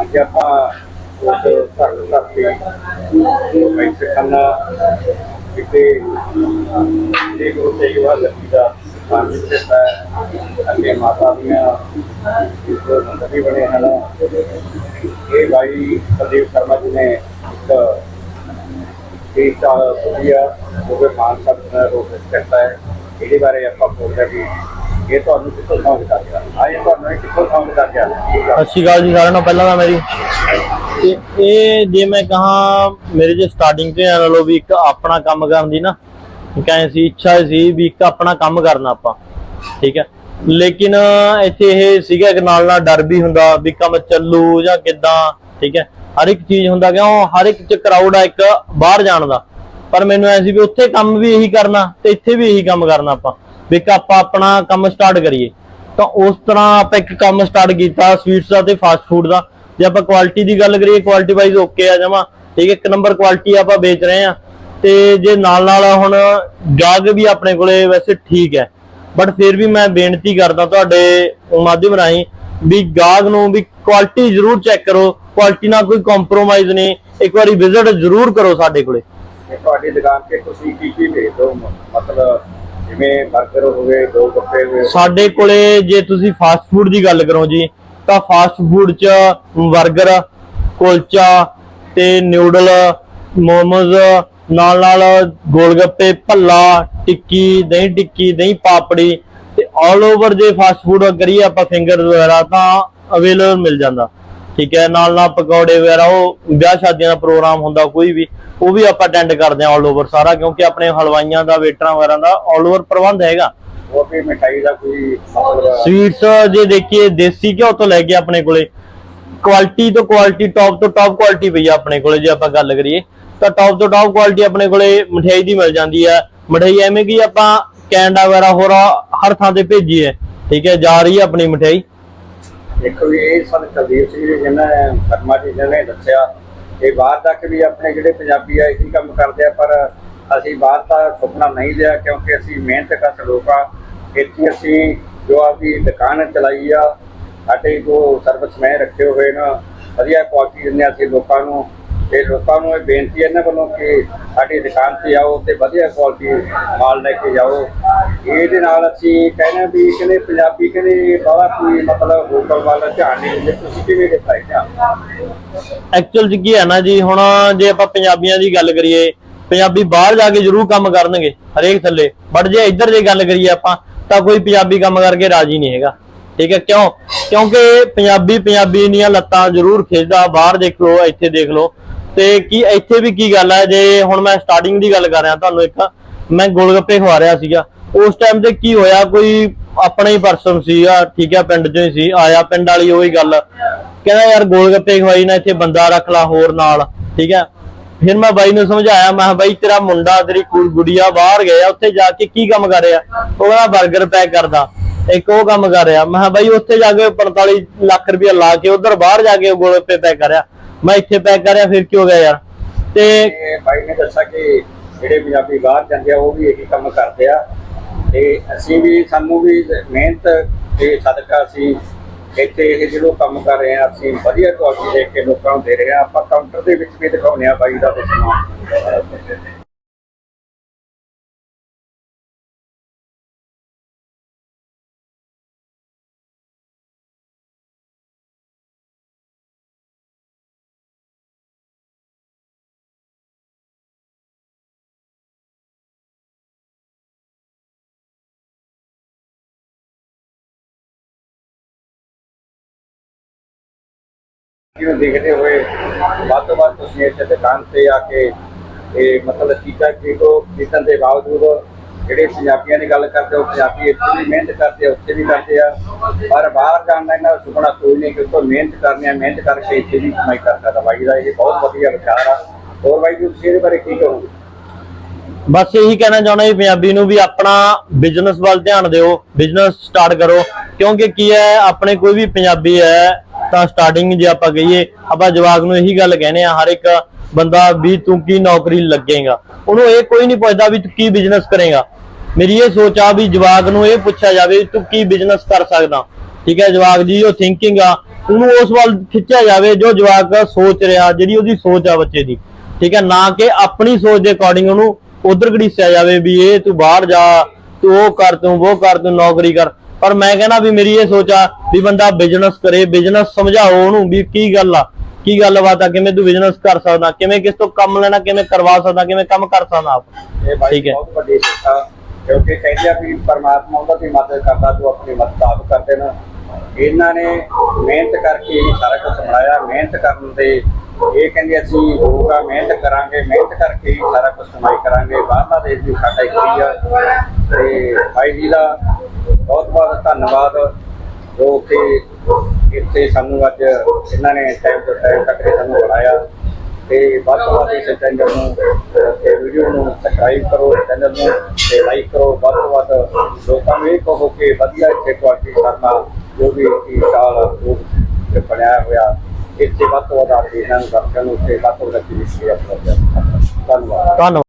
ਅੱਜ ਆਪਾਂ ਉਸ ਧਰਮ ਧਰਤੀ ਵਿੱਚ ਖੰਨਾ ਕਿਤੇ ਇਹ ਗੁਰੂ ਤੇਗ ਬਹਾਦਰ ਦਾ ਪਾਣੀ ਦਿੱਤਾ ਹੈ ਮਾਤਾ ਦੀਆਂ ਇਸ ਮੰਦਰੀ ਬਣੇ ਹਨ। ਇਹ ਭਾਈ ਪ੍ਰਦੀਪ ਸ਼ਰਮਾ ਜੀ ਨੇ ਇੱਕ ਇਹ ਤਾਂ ਵਧੀਆ ਉਹ ਮਾਨ ਸਾਹਿਬ ਦਾ ਰੋਕ ਕਰਤਾ ਹੈ। ਇਹਦੇ ਬਾਰੇ ਆਪਾਂ ਬੋਲਦੇ ਵੀ ਇਹ ਤੁਹਾਨੂੰ ਕਿੱਥੋਂ ਸਮਝ ਕਰ ਗਿਆ? ਆਏ ਤੁਹਾਨੂੰ ਇਹ ਕਿੱਥੋਂ ਸਮਝ ਕਰ ਗਿਆ? ਸਤਿ ਸ਼੍ਰੀ ਅਕਾਲ ਜੀ, ਸਾਰਿਆਂ ਨੂੰ ਪਹਿਲਾਂ ਤਾਂ ਮੇਰੀ। ਤੇ ਇਹ ਜੇ ਮੈਂ ਕਹਾ, ਮੇਰੇ ਜੇ ਸਟਾਰਟਿੰਗ ਤੇ ਲੋ ਵੀ ਇੱਕ ਆਪਣਾ ਕੰਮ ਕਰਨ ਦੀ ਨਾ ਕਹੇ ਸੀ ਇੱਛਾ ਸੀ ਵੀ ਇੱਕ ਆਪਣਾ ਕੰਮ ਕਰਨਾ ਆਪਾਂ, ਠੀਕ ਹੈ? ਲੇਕਿਨ ਇੱਥੇ ਇਹ ਸੀਗਾ ਕਿ ਨਾਲ ਨਾਲ ਡਰ ਵੀ ਹੁੰਦਾ ਵੀ ਕੰਮ ਚੱਲੂ ਜਾਂ ਕਿਦਾਂ, ਠੀਕ ਹੈ? ਹਰ ਇੱਕ ਚੀਜ਼ ਹੁੰਦਾ ਕਿਉਂ ਹਰ ਇੱਕ ਚ ਕਰਾਊਡ ਆ ਇੱਕ ਬਾਹਰ ਜਾਣ ਦਾ। ਪਰ ਮੈਨੂੰ ਐ ਸੀ ਵੀ ਉੱਥੇ ਕੰਮ ਵੀ ਇਹੀ ਕਰਨਾ ਤੇ ਇੱਥੇ ਵੀ ਇਹੀ ਕੰਮ ਕਰਨਾ ਆਪਾਂ। ਵੀ ਇੱਕ ਆਪਾਂ ਆਪਣਾ ਕੰਮ ਸਟਾਰਟ ਕਰੀਏ। ਤਾਂ ਉਸ ਤਰ੍ਹਾਂ ਆਪਾਂ ਇੱਕ ਕੰਮ ਸਟਾਰਟ ਕੀਤਾ ਸਵੀਟਸ ਦਾ ਤੇ ਫਾਸਟ ਫੂਡ ਦਾ। ਜੇ ਆਪਾਂ ਕੁਆਲਿਟੀ ਦੀ ਗੱਲ ਕਰੀਏ ਕੁਆਲਿਟੀ ਵਾਈਜ਼ ਓਕੇ ਆ ਜਮਾ। ਠੀਕ ਹੈ, ਇੱਕ ਨੰਬਰ ਕੁਆਲਿਟੀ ਆਪਾਂ ਵੇਚ ਰਹੇ ਆ ਤੇ ਜੇ ਨਾਲ ਨਾਲ ਹੁਣ ਗਾਹਕ ਵੀ ਆਪਣੇ ਕੋਲੇ ਵੈਸੇ ਠੀਕ ਹੈ। ਬਟ ਫਿਰ ਵੀ ਮੈਂ ਬੇਨਤੀ ਕਰਦਾ ਤੁਹਾਡੇ ਮਾਧਿਅਮ ਰਾਹੀਂ ਵੀ ਗਾਹਕ ਨੂੰ ਵੀ ਕੁਆਲਿਟੀ ਜ਼ਰੂਰ ਚੈੱਕ ਕਰੋ। ਕੁਆਲਿਟੀ ਨਾਲ ਕੋਈ ਕੰਪਰੋਮਾਈਜ਼ ਨਹੀਂ। ਇੱਕ ਵਾਰੀ ਵਿਜ਼ਿਟ ਜ਼ਰੂਰ ਕਰੋ ਸਾਡੇ ਕੋਲੇ। ਤੁਹਾਡੀ ਦੁਕਾਨ ਤੇ ਤੁਸੀਂ ਕੀ ਕੀ ਵੇਚਦੇ ਹੋ? ਮਤਲਬ ਜਿਵੇਂ 버ਗਰ ਹੋਵੇ ਦੋ ਗੱਪੇ ਹੋਵੇ ਸਾਡੇ ਕੋਲੇ ਜੇ ਤੁਸੀਂ ਫਾਸਟ ਫੂਡ ਦੀ ਗੱਲ ਕਰੋ ਜੀ, ਤਾਂ ਫਾਸਟ ਫੂਡ ਚ 버ਗਰ ਕੁਲਚਾ ਤੇ ਨਿਊਡਲ ਮੋਮੋਜ਼ ਨਾਲ ਨਾਲ ਗੋਲਗੱਪੇ ਭੱਲਾ, ਟਿੱਕੀ, ਦਹੀਂ ਟਿੱਕੀ, ਦਹੀਂ ਪਾਪੜੀ ਤੇ ਆਲ ਓਵਰ ਜੇ ਫਾਸਟ ਫੂਡ ਕਰੀਏ ਆਪਾਂ ਫਿੰਗਰ ਵਗੈਰਾ ਤਾਂ ਅਵੇਲੇਬਲ ਮਿਲ ਜਾਂਦਾ। ਠੀਕ ਹੈ ਨਾਲ ਨਾਲ ਪਕੌੜੇ ਵਗੈਰਾ ਉਹ ਵਿਆਹ ਸ਼ਾਦੀਆਂ ਦਾ ਪ੍ਰੋਗਰਾਮ ਹੁੰਦਾ ਕੋਈ ਵੀ ਉਹ ਵੀ ਆਪਾਂ ਅਟੈਂਡ ਕਰਦੇ ਆਲ ਓਵਰ ਸਾਰਾ ਕਿਉਂਕਿ ਆਪਣੇ ਹਲਵਾਈਆਂ ਦਾ ਵੇਟਰਾਂ ਵਗੈਰਾ ਦਾ ਆਲ ਓਵਰ ਪ੍ਰਬੰਧ ਹੈਗਾ। ਹੋਰ ਵੀ ਮਠਾਈ ਦਾ ਕੋਈ ਮਤਲਬ ਸਵੀਟਸ ਜੇ ਦੇਖੀਏ ਦੇਸੀ ਘਿਓ ਤੋਂ ਲੈ ਕੇ ਆਪਣੇ ਕੋਲੇ ਕੁਆਲਿਟੀ ਤੋਂ ਕੁਆਲਿਟੀ ਟੌਪ ਤੋਂ ਟੌਪ ਕੁਆਲਿਟੀ ਪਈ ਆ ਆਪਣੇ ਕੋਲੇ ਜੇ ਆਪਾਂ ਗੱਲ ਕਰੀਏ ਤਾਂ ਟੌਪ ਤੋਂ ਟੌਪ ਕੁਆਲਿਟੀ ਆਪਣੇ ਕੋਲੇ ਮਠਿਆਈ ਦੀ ਮਿਲ ਜਾਂਦੀ ਹੈ ਮਠਿਆਈ ਐਵੇਂ ਕਿ ਆਪਾਂ ਕੈਨੇਡਾ ਵਗੈਰਾ ਹੋਰ ਹਰ ਥਾਂ ਤੇ ਭੇਜੀ ਹੈ ਠੀਕ ਹੈ ਜਾ ਰਹੀ ਹੈ ਆਪਣੀ ਮਠਿਆਈ। ਦੇਖੋ ਵੀ ਇਹ ਸਾਨੂੰ ਕੁਲਦੀਪ ਸਿੰਘ ਜੀ ਜਿਹਨਾਂ ਨੇ ਕਰਮਾ ਜੀ ਜਿਹਨਾਂ ਨੇ ਦੱਸਿਆ, ਇਹ ਬਾਹਰ ਤੱਕ ਵੀ ਆਪਣੇ ਜਿਹੜੇ ਪੰਜਾਬੀ ਆ, ਇਹੀ ਕੰਮ ਕਰਦੇ ਆ, ਪਰ ਅਸੀਂ ਬਾਹਰ ਦਾ ਸੁਪਨਾ ਨਹੀਂ ਲਿਆ ਕਿਉਂਕਿ ਅਸੀਂ ਮਿਹਨਤ ਕਰ ਲੋਕ ਆ। ਇੱਥੇ ਅਸੀਂ ਜੋ ਆਪਦੀ ਦੁਕਾਨ ਚਲਾਈ ਆ, ਸਾਡੇ ਜੋ ਸਰਵਿਸਮੈਨ ਰੱਖੇ ਹੋਏ ਨਾ, ਵਧੀਆ ਕੁਆਲਿਟੀ ਦਿੰਦੇ ਹਾਂ ਅਸੀਂ ਲੋਕਾਂ ਨੂੰ। ਤੇ ਲੋਕਾਂ ਨੂੰ ਇਹ ਬੇਨਤੀ ਹੈ, ਇਹਨਾਂ ਵੱਲੋਂ ਕਿ ਸਾਡੀ ਦੁਕਾਨ ਤੇ ਆਓ ਤੇ ਵਧੀਆ ਕੁਆਲਿਟੀ ਮਾਲ ਲੈ ਕੇ ਜਾਓ। ਇਹਦੇ ਨਾਲ ਅਸੀਂ ਕਹਿੰਦੇ ਵੀ ਕਹਿੰਦੇ ਪੰਜਾਬੀ ਕਹਿੰਦੇ ਬਾਹਲਾ ਕੋਈ ਮਤਲਬ ਹੋਟਲ ਵਾਲਾ ਧਿਆਨ ਨਹੀਂ ਦਿੰਦੇ। ਤੁਸੀਂ ਕਿਵੇਂ ਦਿੱਤਾ ਧਿਆਨ ਐਕਚੁਅਲ ਚ ਕੀ ਹੈ ਨਾ ਜੀ, ਹੁਣ ਜੇ ਆਪਾਂ ਪੰਜਾਬੀਆਂ ਦੀ ਗੱਲ ਕਰੀਏ, ਪੰਜਾਬੀ ਬਾਹਰ ਜਾ ਕੇ ਜ਼ਰੂਰ ਕੰਮ ਕਰਨਗੇ ਹਰੇਕ ਥੱਲੇ। ਬਟ ਜੇ ਇੱਧਰ ਜੇ ਗੱਲ ਕਰੀਏ ਆਪਾਂ, ਤਾਂ ਕੋਈ ਪੰਜਾਬੀ ਕੰਮ ਕਰਕੇ ਰਾਜੀ ਨਹੀਂ ਹੈਗਾ। ਠੀਕ ਹੈ, ਕਿਉਂ? ਕਿਉਂਕਿ ਪੰਜਾਬੀ ਪੰਜਾਬੀ ਦੀਆਂ ਲੱਤਾਂ ਜ਼ਰੂਰ ਖਿੱਚਦਾ ਬਾਹਰ ਦੇਖ ਲਓ ਇੱਥੇ ਦੇਖ ਲਓ। ਤੇ ਕੀ, ਇੱਥੇ ਵੀ ਕੀ ਗੱਲ ਹੈ? ਜੇ ਹੁਣ ਮੈਂ ਸਟਾਰਟਿੰਗ ਦੀ ਗੱਲ ਕਰ ਰਿਹਾ ਤੁਹਾਨੂੰ ਇੱਕ, ਮੈਂ ਗੋਲਗੱਪੇ ਖਵਾ ਰਿਹਾ ਸੀਗਾ। ਉਸ ਟਾਈਮ ਤੇ ਕੀ ਹੋਇਆ? ਕੋਈ ਆਪਣਾ ਹੀ ਪਰਸਨ ਸੀਗਾ, ਠੀਕ ਹੈ, ਪਿੰਡ ਚੋਂ ਹੀ ਸੀ, ਆਇਆ ਪਿੰਡ ਵਾਲੀ, ਉਹੀ ਗੱਲ। ਕਹਿੰਦਾ, ਯਾਰ ਗੋਲਗੱਪੇ ਖਵਾਈ ਨਾ, ਇੱਥੇ ਬੰਦਾ ਰੱਖ ਲਾ ਹੋਰ ਨਾਲ। ਠੀਕ ਹੈ? ਫਿਰ ਮੈਂ ਬਾਈ ਨੂੰ ਸਮਝਾਇਆ, ਮੈਂ ਕਿਹਾ, ਬਾਈ, ਤੇਰਾ ਮੁੰਡਾ, ਤੇਰੀ ਕੁੜ- ਗੁੜੀਆ ਬਾਹਰ ਗਿਆ ਉੱਥੇ ਜਾ ਕੇ ਕੀ ਕੰਮ ਕਰ ਰਿਹਾ? ਉਹ ਕਹਿੰਦਾ 버ਗਰ ਪੈਕ ਕਰਦਾ। ਇੱਕ ਉਹ ਕੰਮ ਕਰ ਰਿਹਾ। ਮੈਂ ਬਾਈ ਉੱਥੇ ਜਾ ਕੇ 45 ਲੱਖ ਰੁਪਇਆ ਲਾ ਕੇ ਉਧਰ ਬਾਹਰ ਜਾ ਕੇ ਉਹ ਗੋਲਗੱਪੇ ਪੈਕ ਕਰਿਆ। ਮੈਂ ਇੱਥੇ ਪੈਕ ਕਰਿਆ, ਫਿਰ ਕੀ ਹੋ ਗਿਆ ਯਾਰ? ਤੇ ਬਾਈ ਨੇ ਦੱਸਿਆ ਕਿ ਜਿਹੜੇ ਪੰਜਾਬੀ ਬਾਹਰ ਜਾਂਦੇ ਆ, ਉਹ ਵੀ ਇਹੀ ਕੰਮ ਕਰਦੇ ਆ। ਤੇ ਅਸੀਂ ਵੀ ਸਾਨੂੰ ਵੀ ਮਿਹਨਤ ਦੇ ਸਦਕਾ ਅਸੀਂ ਇੱਥੇ ਇਹ ਜਿਹੜਾ ਕੰਮ ਕਰ ਰਹੇ ਆ ਅਸੀਂ ਵਧੀਆ ਕੁਆਲਿਟੀ ਦੇ ਕੇ ਲੋਕਾਂ ਨੂੰ ਦੇ ਰਹੇ ਆ ਆਪਾਂ ਕਾਊਂਟਰ ਦੇ ਵਿੱਚ ਵੀ ਦਿਖਾਉਂਦੇ ਆ ਬਾਈ ਦਾ ਸਮਾਨ। ਜਿਵੇਂ ਦੇਖਦੇ ਹੋਏ ਵੱਧ ਤੋਂ ਵੱਧ ਤੁਸੀਂ ਇੱਥੇ ਦੁਕਾਨ ਤੇ ਆ ਕੇ ਇਹ ਮਤਲਬ ਚੀਜ਼ਾਂ ਖਰੀਦੋ ਖਰੀਦਣ ਦੇ ਬਾਵਜੂਦ ਜਿਹੜੇ ਪੰਜਾਬੀਆਂ ਦੀ ਗੱਲ ਕਰਦੇ ਉਹ ਪੰਜਾਬੀ ਇੱਥੇ ਵੀ ਮਿਹਨਤ ਕਰਦੇ ਆ, ਉੱਥੇ ਵੀ ਕਰਦੇ ਆ। ਪਰ ਬਾਹਰ ਜਾਣ ਦਾ ਇਹਨਾਂ ਸੁਪਨਾ ਕੋਈ ਨਹੀਂ, ਕਿਉਂਕਿ ਮਿਹਨਤ ਕਰਨੀ ਆ, ਮਿਹਨਤ ਕਰਕੇ ਇੱਥੇ ਵੀ ਕਮਾਈ ਕਰ ਸਕਦਾ ਬਾਈ ਦਾ ਇਹ ਬਹੁਤ ਵਧੀਆ ਵਿਚਾਰ ਆ। ਹੋਰ ਬਾਈ ਜੀ, ਤੁਸੀਂ ਇਹਦੇ ਬਾਰੇ ਕੀ ਕਹੋਗੇ? ਬਸ ਇਹੀ ਕਹਿਣਾ ਚਾਹੁੰਦਾ ਜੀ, ਪੰਜਾਬੀ ਨੂੰ ਵੀ ਆਪਣਾ ਬਿਜ਼ਨਸ ਵੱਲ ਧਿਆਨ ਦਿਓ ਬਿਜ਼ਨਸ ਸਟਾਰਟ ਕਰੋ। ਕਿਉਂਕਿ ਕੀ ਹੈ, ਆਪਣੇ ਕੋਈ ਵੀ ਪੰਜਾਬੀ ਹੈ ਤਾਂ ਸਟਾਰਟਿੰਗ ਜੇ ਆਪਾਂ ਕਹੀਏ, ਆਪਾਂ ਜਵਾਕ ਨੂੰ ਇਹੀ ਗੱਲ ਕਹਿੰਦੇ ਆ ਹਰ ਇੱਕ ਬੰਦਾ ਵੀ ਤੂੰ ਕੀ ਨੌਕਰੀ ਲੱਗੇਗਾ? ਉਹਨੂੰ ਇਹ ਕੋਈ ਨਹੀਂ ਪੁੱਛਦਾ ਵੀ ਤੂੰ ਕੀ ਬਿਜ਼ਨਸ ਕਰੇਗਾ। ਮੇਰੀ ਇਹ ਸੋਚ ਆ ਵੀ ਜਵਾਕ ਨੂੰ ਇਹ ਪੁੱਛਿਆ ਜਾਵੇ ਤੂੰ ਕੀ ਬਿਜ਼ਨਸ ਕਰ ਸਕਦਾ। ਠੀਕ ਹੈ, ਜਵਾਕ ਦੀ ਜੋ ਥਿੰਕਿੰਗ ਆ, ਉਹਨੂੰ ਉਸ ਵੱਲ ਖਿੱਚਿਆ ਜਾਵੇ ਜੋ ਜਵਾਕ ਸੋਚ ਰਿਹਾ, ਜਿਹੜੀ ਉਹਦੀ ਸੋਚ ਆ ਬੱਚੇ ਦੀ। ਠੀਕ ਹੈ, ਨਾ ਕਿ ਆਪਣੀ ਸੋਚ ਦੇ ਅਕੋਰਡਿੰਗ ਉਹਨੂੰ ਉਧਰ ਘੜੀਸਿਆ ਜਾਵੇ ਵੀ ਇਹ ਤੂੰ ਬਾਹਰ ਜਾ, ਤੂੰ ਉਹ ਕਰ, ਤੂੰ ਉਹ ਕਰ, ਤੂੰ ਨੌਕਰੀ ਕਰ। ਪਰ ਮੈਂ ਕਹਿੰਦਾ ਵੀ ਮੇਰੀ ਇਹ ਸੋਚ ਆ ਵੀ ਬੰਦਾ ਬਿਜ਼ਨਸ ਕਰੇ ਬਿਜ਼ਨਸ ਸਮਝਾਓ ਉਹਨੂੰ ਵੀ ਕੀ ਗੱਲ ਆ ਕੀ ਗੱਲਬਾਤ ਆ ਕਿਵੇਂ ਤੂੰ ਬਿਜ਼ਨਸ ਕਰ ਸਕਦਾ ਕਿਵੇਂ ਕਿਸ ਤੋਂ ਕੰਮ ਲੈਣਾ ਕਿਵੇਂ ਕਰਵਾ ਸਕਦਾ ਕਿਵੇਂ ਕੰਮ ਕਰ ਸਕਦਾ ਆਪ। ਇਹ ਬਾਈ ਠੀਕ ਹੈ। ਬਹੁਤ ਵੱਡੀ ਸਿੱਖਿਆ ਕਿਉਂਕਿ ਕਹਿੰਦੇ ਆ ਵੀ ਪਰਮਾਤਮਾ ਉਹਦਾ ਦੀ ਮਦਦ ਕਰਦਾ ਤੂੰ ਆਪਣੀ ਮਦਦ ਆਪ ਕਰਦੇ ਨਾ ਇਹਨਾਂ ਨੇ ਮਿਹਨਤ ਕਰਕੇ ਹੀ ਸਾਰਾ ਕੁਝ ਬਣਾਇਆ ਮਿਹਨਤ ਕਰਨ ਦੇ ਇਹ ਕਹਿੰਦੇ ਅਸੀਂ ਹੋਊਗਾ ਮਿਹਨਤ ਕਰਾਂਗੇ ਮਿਹਨਤ ਕਰਕੇ ਹੀ ਸਾਰਾ ਕੁਝ ਕਮਾਈ ਕਰਾਂਗੇ ਬਾਹਰਲਾ ਦੇਸ਼ ਵੀ ਸਾਡਾ ਇੱਕ ਹੀ ਆ। ਤੇ ਭਾਈ ਜੀ ਦਾ ਬਹੁਤ ਬਹੁਤ ਧੰਨਵਾਦ। ਜੋ ਕਿ ਇੱਥੇ ਸਾਨੂੰ ਅੱਜ ਇਹਨਾਂ ਨੇ ਟਾਈਮ ਤੋਂ ਟਾਈਮ ਤੱਕ ਇਹ ਸਾਨੂੰ ਬੁਲਾਇਆ। ਤੇ ਵੱਧ ਤੋਂ ਵੱਧ ਇਸ ਚੈਨਲ ਨੂੰ ਤੇ ਵੀਡੀਓ ਨੂੰ ਸਬਸਕ੍ਰਾਈਬ ਕਰੋ ਚੈਨਲ ਨੂੰ ਤੇ ਲਾਈਕ ਕਰੋ। ਵੱਧ ਤੋਂ ਵੱਧ ਲੋਕਾਂ ਨੂੰ ਇਹ ਕਹੋ ਕਿ ਵਧੀਆ ਇੱਥੇ ਕੁਆਲਿਟੀ ਕਰਨਾ, ਜੋ ਵੀ ਇਸ ਸਾਲ ਉਹ ਬਣਿਆ ਹੋਇਆ, ਇੱਥੇ ਵੱਧ ਤੋਂ ਵੱਧ ਆ ਨੂੰ ਦਰਸ਼ਕਾਂ ਨੂੰ ਤੇ ਵੱਧ ਤੋਂ ਵੱਧ ਅੱਗੇ ਧੰਨਵਾਦ। ਧੰਨਵਾਦ।